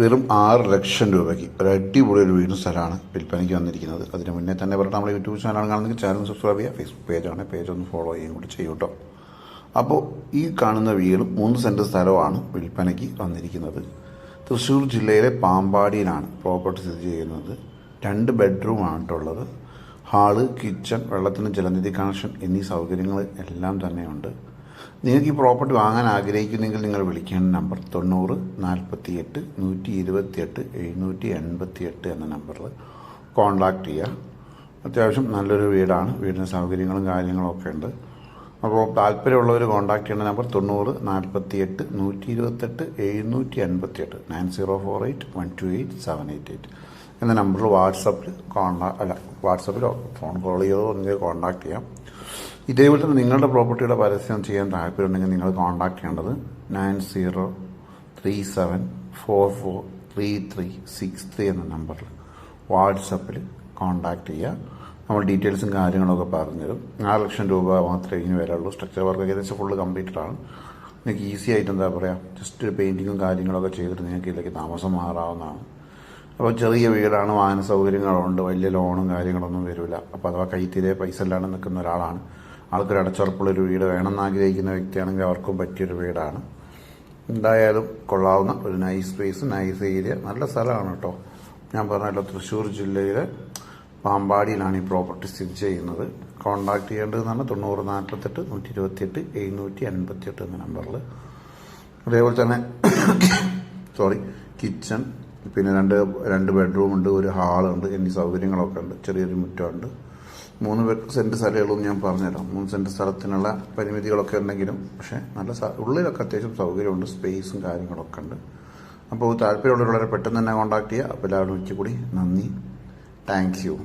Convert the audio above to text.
വെറും ആറ് ലക്ഷം രൂപയ്ക്ക് ഒരു അടിപൊളി ഒരു വീടും സ്ഥലമാണ് വിൽപ്പനയ്ക്ക് വന്നിരിക്കുന്നത്. അതിന് മുന്നേ തന്നെ പറഞ്ഞാൽ നമ്മൾ യൂട്യൂബ് ചാനലാണ് കാണുന്നത് ചാനൽ സബ്സ്ക്രൈബ് ചെയ്യുക. ഫേസ്ബുക്ക് പേജാണ് പേജ് ഒന്ന് ഫോളോ ചെയ്യുകയും കൂടി ചെയ്യും കേട്ടോ അപ്പോൾ ഈ കാണുന്ന വീടും മൂന്ന് സെന്റ് സ്ഥലമാണ് വിൽപ്പനയ്ക്ക് വന്നിരിക്കുന്നത്. തൃശ്ശൂർ ജില്ലയിലെ പാമ്പാടിയിലാണ് പ്രോപ്പർട്ടി സ്ഥിതി ചെയ്യുന്നത്. രണ്ട് ബെഡ്റൂം കേട്ടുള്ളത് ഹാൾ കിച്ചൺ വെള്ളത്തിന് ജലനിധി കണക്ഷൻ എന്നീ സൗകര്യങ്ങൾ എല്ലാം തന്നെയുണ്ട്. നിങ്ങൾക്ക് ഈ പ്രോപ്പർട്ടി വാങ്ങാൻ ആഗ്രഹിക്കുന്നെങ്കിൽ നിങ്ങൾ വിളിക്കേണ്ട നമ്പർ തൊണ്ണൂറ് നാൽപ്പത്തി എട്ട് നൂറ്റി ഇരുപത്തി എട്ട് എഴുന്നൂറ്റി എൺപത്തി എട്ട് എന്ന നമ്പറിൽ കോൺടാക്ട് ചെയ്യുക. അത്യാവശ്യം നല്ലൊരു വീടാണ്. വീടിന് സൗകര്യങ്ങളും കാര്യങ്ങളും ഒക്കെ ഉണ്ട്. അപ്പോൾ താല്പര്യമുള്ളവർ കോൺടാക്ട് ചെയ്യേണ്ട നമ്പർ തൊണ്ണൂറ് നാൽപ്പത്തി എട്ട് നൂറ്റി ഇരുപത്തെട്ട് എഴുന്നൂറ്റി എൺപത്തി എട്ട് nine zero four eight one two eight seven eight eight എന്ന നമ്പറിൽ വാട്സപ്പിൽ കോൺടാ അല്ല വാട്സപ്പിലോ ഫോൺ കോൾ ചെയ്തോ നിങ്ങൾക്ക് കോൺടാക്ട് ചെയ്യാം. ഇതേപോലെ തന്നെ നിങ്ങളുടെ പ്രോപ്പർട്ടിയുടെ പരസ്യം ചെയ്യാൻ താല്പര്യമുണ്ടെങ്കിൽ നിങ്ങൾ കോൺടാക്ട് ചെയ്യേണ്ടത് nine zero three seven four four three three six three എന്ന നമ്പറിൽ വാട്സപ്പിൽ കോൺടാക്ട് ചെയ്യുക. നമ്മൾ ഡീറ്റെയിൽസും കാര്യങ്ങളൊക്കെ പറഞ്ഞുതരും നാല് ലക്ഷം രൂപ മാത്രമേ ഇനി വരാറുള്ളൂ സ്ട്രക്ചർ വർക്ക് ഏകദേശം ഫുള്ള് കംപ്ലീറ്റഡ് ആണ്. നിങ്ങൾക്ക് ഈസി ആയിട്ട് എന്താ പറയുക ജസ്റ്റ് പെയിന്റിങ്ങും കാര്യങ്ങളൊക്കെ ചെയ്തിട്ട് നിങ്ങൾക്ക് ഇതിലേക്ക് താമസം മാറാവുന്നതാണ്. അപ്പോൾ ചെറിയ വീടാണ് വാഹന സൗകര്യങ്ങളുണ്ട് വലിയ ലോണും കാര്യങ്ങളൊന്നും വരില്ല അപ്പോൾ അഥവാ കൈത്തീരെ പൈസ ഇല്ലാണ്ട് നിൽക്കുന്ന ഒരാളാണ്. ആൾക്കൊരു അടച്ചുറപ്പുള്ളൊരു വീട് വേണമെന്ന് ആഗ്രഹിക്കുന്ന വ്യക്തിയാണെങ്കിൽ അവർക്കും പറ്റിയൊരു വീടാണ്. എന്തായാലും കൊള്ളാവുന്ന ഒരു നൈസ് സ്പേസ് നൈസ് ഏരിയ നല്ല സ്ഥലമാണ് കേട്ടോ. ഞാൻ പറഞ്ഞല്ലോ തൃശ്ശൂർ ജില്ലയിലെ പാമ്പാടിയിലാണ് ഈ പ്രോപ്പർട്ടി സ്ഥിതി ചെയ്യുന്നത്. കോൺടാക്ട് ചെയ്യേണ്ടതെന്നാണ് തൊണ്ണൂറ് നാൽപ്പത്തെട്ട് നൂറ്റി ഇരുപത്തിയെട്ട് എഴുന്നൂറ്റി അൻപത്തിയെട്ട് എന്ന നമ്പറിൽ അതേപോലെ തന്നെ സോറി കിച്ചൺ പിന്നെ രണ്ട് രണ്ട് ബെഡ്റൂമുണ്ട് ഒരു ഹാളുണ്ട് എന്നീ സൗകര്യങ്ങളൊക്കെ ഉണ്ട് ചെറിയൊരു മുറ്റമുണ്ട് മൂന്ന് സെന്റ് സ്ഥലമുള്ളൂ ഞാൻ പറഞ്ഞുതരാം. മൂന്ന് സെന്റ് സ്ഥലത്തിനുള്ള പരിമിതികളൊക്കെ ഉണ്ടെങ്കിലും പക്ഷേ നല്ല ഉള്ളിലൊക്കെ അത്യാവശ്യം സൗകര്യമുണ്ട് സ്പേസും കാര്യങ്ങളൊക്കെ ഉണ്ട്. അപ്പോൾ താല്പര്യമുള്ളവർ വളരെ പെട്ടെന്ന് തന്നെ കോൺടാക്ട് ചെയ്യുക. അപ്പോൾ എല്ലാവരും ഉച്ചക്കൂടി കൂടി നന്ദി. Thank you